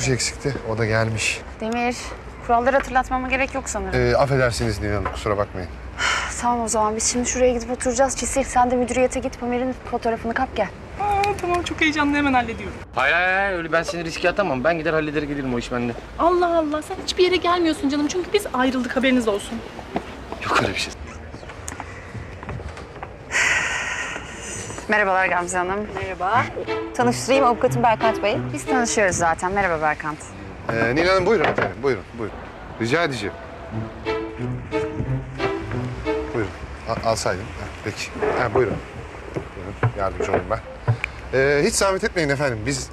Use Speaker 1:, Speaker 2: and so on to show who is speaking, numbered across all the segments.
Speaker 1: Berkuş eksikti. O da gelmiş.
Speaker 2: Demir, kuralları hatırlatmama gerek yok sanırım.
Speaker 1: Ee, affedersiniz Nil Hanım. Kusura bakmayın.
Speaker 2: Tamam o zaman biz şimdi şuraya gidip oturacağız. Çisil sen de müdüriyete git Pamir'in fotoğrafını kap gel.
Speaker 3: Aa, tamam çok heyecanlı hemen hallediyorum.
Speaker 4: Hayır hayır hayır öyle ben seni riske atamam. Ben gider halleder gelirim o iş bende.
Speaker 3: Allah Allah sen hiçbir yere gelmiyorsun canım çünkü biz ayrıldık haberiniz olsun.
Speaker 4: Yok öyle bir şey.
Speaker 2: Merhabalar Gamze Hanım.
Speaker 5: Merhaba. Tanıştırayım avukatım Berkant Bey.
Speaker 2: Biz tanışıyoruz zaten. Merhaba Berkant.
Speaker 1: Ee, Nil Hanım buyurun efendim. Buyurun, buyurun. Rica edeceğim. Buyurun. Al, alsaydım. Ha, peki. Ha, buyurun. Buyurun. Yardımcı olayım ben. Ee, hiç zahmet etmeyin efendim. Biz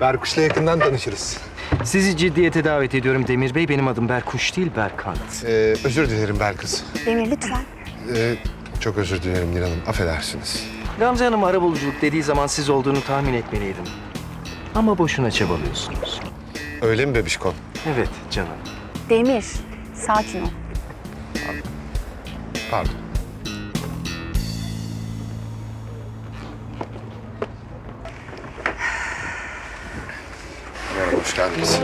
Speaker 1: Berkuş'la yakından tanışırız.
Speaker 4: Sizi ciddiyete davet ediyorum Demir Bey. Benim adım Berkuş değil Berkant.
Speaker 1: Ee, özür dilerim Berkız.
Speaker 2: Demir lütfen.
Speaker 1: Ee, çok özür dilerim Nil Hanım. Affedersiniz.
Speaker 4: Gamze Hanım arabuluculuk dediği zaman siz olduğunu tahmin etmeliydim. Ama boşuna çabalıyorsunuz.
Speaker 1: Öyle mi bebişkom?
Speaker 4: Evet canım.
Speaker 2: Demir, sakin ol.
Speaker 1: Pardon. Merhaba, hoş geldiniz.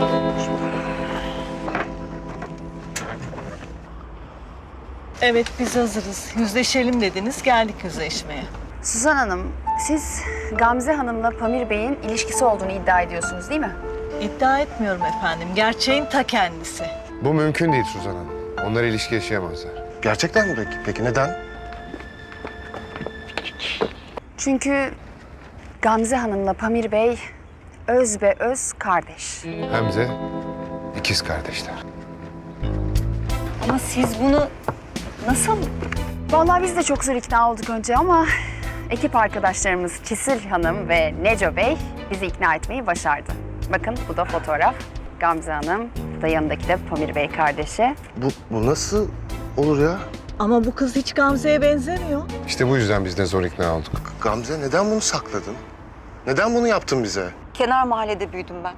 Speaker 6: Evet biz hazırız. Yüzleşelim dediniz. Geldik yüzleşmeye.
Speaker 2: Suzan Hanım, siz Gamze Hanım'la Pamir Bey'in ilişkisi olduğunu iddia ediyorsunuz değil mi?
Speaker 6: İddia etmiyorum efendim. Gerçeğin ta kendisi.
Speaker 1: Bu mümkün değil Suzan Hanım. Onlar ilişki yaşayamazlar.
Speaker 7: Gerçekten mi peki? Peki neden?
Speaker 2: Çünkü Gamze Hanım'la Pamir Bey öz ve öz kardeş.
Speaker 1: Hem de ikiz kardeşler.
Speaker 2: Ama siz bunu nasıl? Vallahi biz de çok zor ikna olduk önce ama ekip arkadaşlarımız Çisil Hanım ve Neco Bey bizi ikna etmeyi başardı. Bakın bu da fotoğraf. Gamze Hanım, bu da yanındaki de Pamir Bey kardeşi.
Speaker 7: Bu, bu nasıl olur ya?
Speaker 6: Ama bu kız hiç Gamze'ye benzemiyor.
Speaker 1: İşte bu yüzden biz de zor ikna olduk.
Speaker 7: Gamze neden bunu sakladın? Neden bunu yaptın bize?
Speaker 5: Kenar mahallede büyüdüm ben.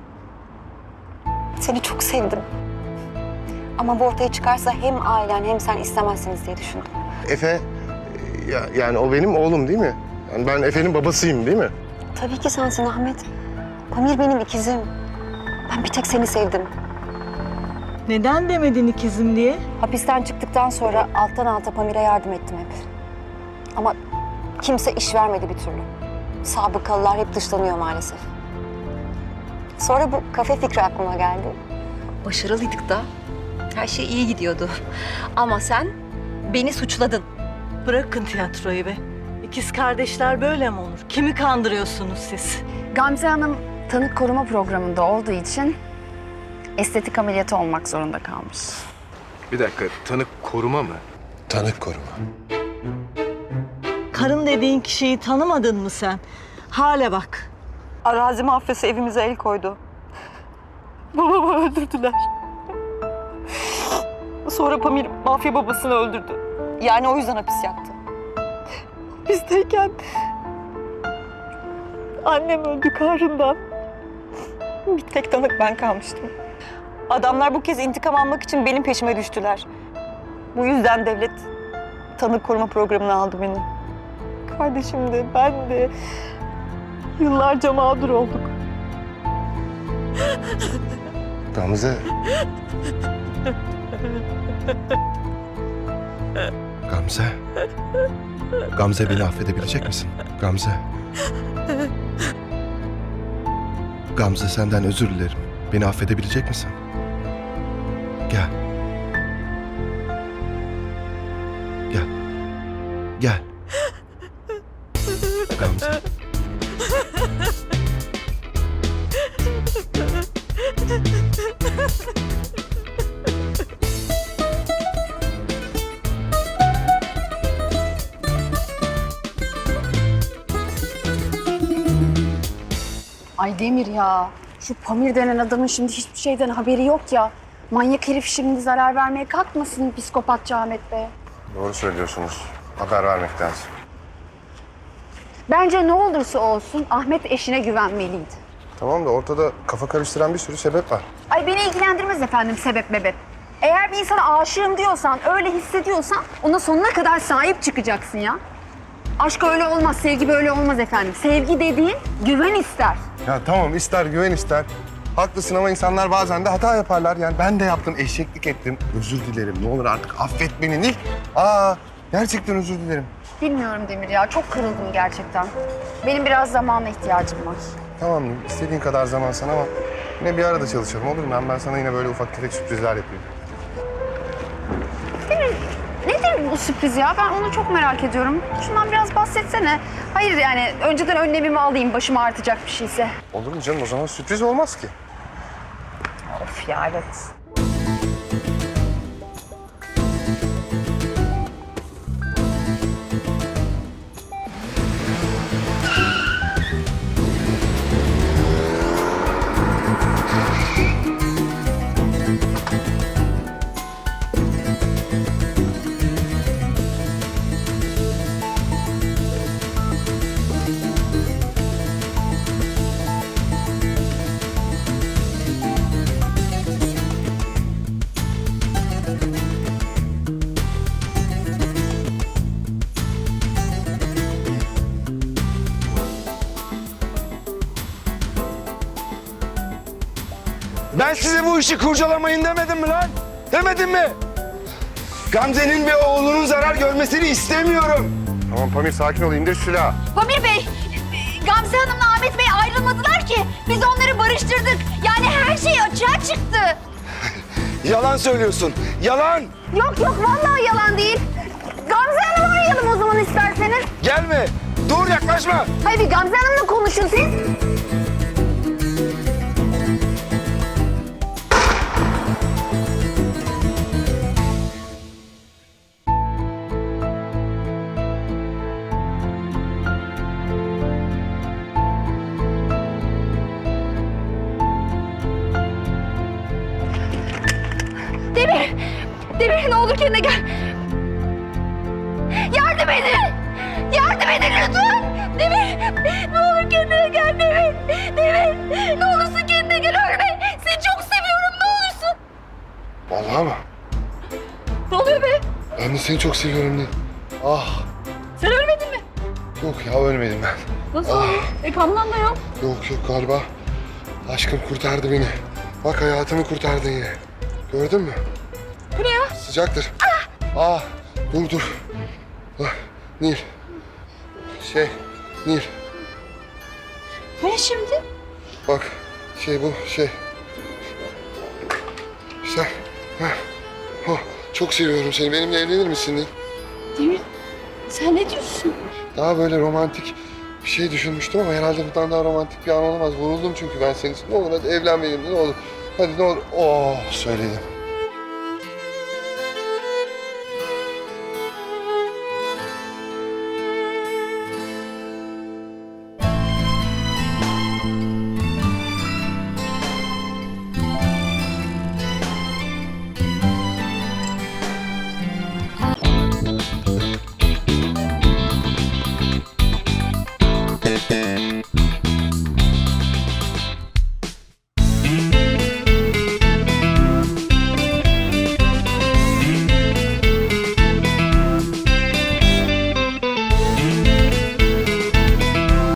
Speaker 5: Seni çok sevdim. Ama bu ortaya çıkarsa hem ailen hem sen istemezsiniz diye düşündüm.
Speaker 7: Efe, ya, yani o benim oğlum değil mi? Yani ben Efe'nin babasıyım değil mi?
Speaker 5: Tabii ki sensin Ahmet. Pamir benim ikizim. Ben bir tek seni sevdim.
Speaker 6: Neden demedin ikizim diye?
Speaker 5: Hapisten çıktıktan sonra alttan alta Pamir'e yardım ettim hep. Ama kimse iş vermedi bir türlü. Sabıkalılar hep dışlanıyor maalesef. Sonra bu kafe fikri aklıma geldi. Başarılıydık da. Her şey iyi gidiyordu. Ama sen beni suçladın.
Speaker 6: Bırakın tiyatroyu be. İkiz kardeşler böyle mi olur? Kimi kandırıyorsunuz siz?
Speaker 2: Gamze Hanım tanık koruma programında olduğu için estetik ameliyatı olmak zorunda kalmış.
Speaker 1: Bir dakika, tanık koruma mı? Tanık koruma.
Speaker 6: Karın dediğin kişiyi tanımadın mı sen? Hale bak.
Speaker 5: Arazi mafyası evimize el koydu. Babamı öldürdüler. Sonra Pamir mafya babasını öldürdü. Yani o yüzden hapis yattı. Bizdeyken annem öldü karnından. Bir tek tanık ben kalmıştım. Adamlar bu kez intikam almak için benim peşime düştüler. Bu yüzden devlet tanık koruma programına aldı beni. Kardeşim de ben de yıllarca mağdur olduk.
Speaker 7: Gamze.
Speaker 8: Gamze. Gamze beni affedebilecek misin? Gamze. Gamze senden özür dilerim. Beni affedebilecek misin? Gel.
Speaker 2: Ay Demir ya, şu Pamir denen adamın şimdi hiçbir şeyden haberi yok ya. Manyak herif şimdi zarar vermeye kalkmasın psikopatça Ahmet Bey.
Speaker 1: Doğru söylüyorsunuz. Haber vermek lazım.
Speaker 2: Bence ne olursa olsun Ahmet eşine güvenmeliydi.
Speaker 1: Tamam da ortada kafa karıştıran bir sürü sebep var.
Speaker 2: Ay beni ilgilendirmez efendim sebep mebep. Eğer bir insana aşığım diyorsan, öyle hissediyorsan ona sonuna kadar sahip çıkacaksın ya. Aşk öyle olmaz, sevgi böyle olmaz efendim. Sevgi dediğin güven ister.
Speaker 1: Ya tamam ister güven ister. Haklısın ama insanlar bazen de hata yaparlar. Yani ben de yaptım, eşeklik ettim. Özür dilerim. Ne olur artık affet beni Nil. Aa, gerçekten özür dilerim.
Speaker 2: Bilmiyorum Demir ya. Çok kırıldım gerçekten. Benim biraz zamana ihtiyacım var.
Speaker 1: Tamam Nil, istediğin kadar zaman sana ama yine bir arada çalışalım olur mu? Ben, ben sana yine böyle ufak tefek sürprizler yapayım.
Speaker 2: Bu sürpriz ya? Ben onu çok merak ediyorum. Şundan biraz bahsetsene. Hayır yani önceden önlemimi alayım başıma artacak bir şeyse.
Speaker 1: Olur mu canım? O zaman sürpriz olmaz ki.
Speaker 2: Of ya evet.
Speaker 9: Ben size bu işi kurcalamayın demedim mi lan? Demedim mi? Gamze'nin ve oğlunun zarar görmesini istemiyorum.
Speaker 1: Tamam Pamir sakin ol, indir silahı.
Speaker 2: Pamir Bey, Gamze Hanım'la Ahmet Bey ayrılmadılar ki. Biz onları barıştırdık. Yani her şey açığa çıktı.
Speaker 9: Yalan söylüyorsun. Yalan.
Speaker 2: Yok yok vallahi yalan değil. Gamze Hanım'ı arayalım o zaman isterseniz.
Speaker 9: Gelme. Dur yaklaşma.
Speaker 2: Hayır bir Gamze Hanım'la konuşun siz. Demir ne olur kendine gel. Yardım edin! Yardım edin lütfen! Demir! Ne olur kendine gel Demir! Demir! Ne olursun kendine gel ölme! Seni çok seviyorum ne olursun!
Speaker 1: Vallahi mı?
Speaker 2: Ne oluyor be?
Speaker 1: Ben de seni çok seviyorum Nil. Ah,
Speaker 2: Sen ölmedin mi?
Speaker 1: yok ya ölmedim ben.
Speaker 2: Nasıl? E kanlan da yok.
Speaker 1: Yok yok galiba aşkım kurtardı beni. Bak hayatımı kurtardın yine. Gördün mü? Sıcaktır. Ah, dur dur. Ah, Nil. Şey, Nil.
Speaker 2: Bu ne şimdi?
Speaker 1: Bak, şey bu, şey. Sen, heh. Oh, çok seviyorum seni. Benimle evlenir misin Nil?
Speaker 2: Demir sen ne diyorsun?
Speaker 1: Daha böyle romantik bir şey düşünmüştüm ama herhalde bundan daha romantik bir an olamaz. Vuruldum çünkü ben senin için. Ne olur hadi evlen benimle ne olur. Hadi ne olur. Oh söyledim. Mm-hmm.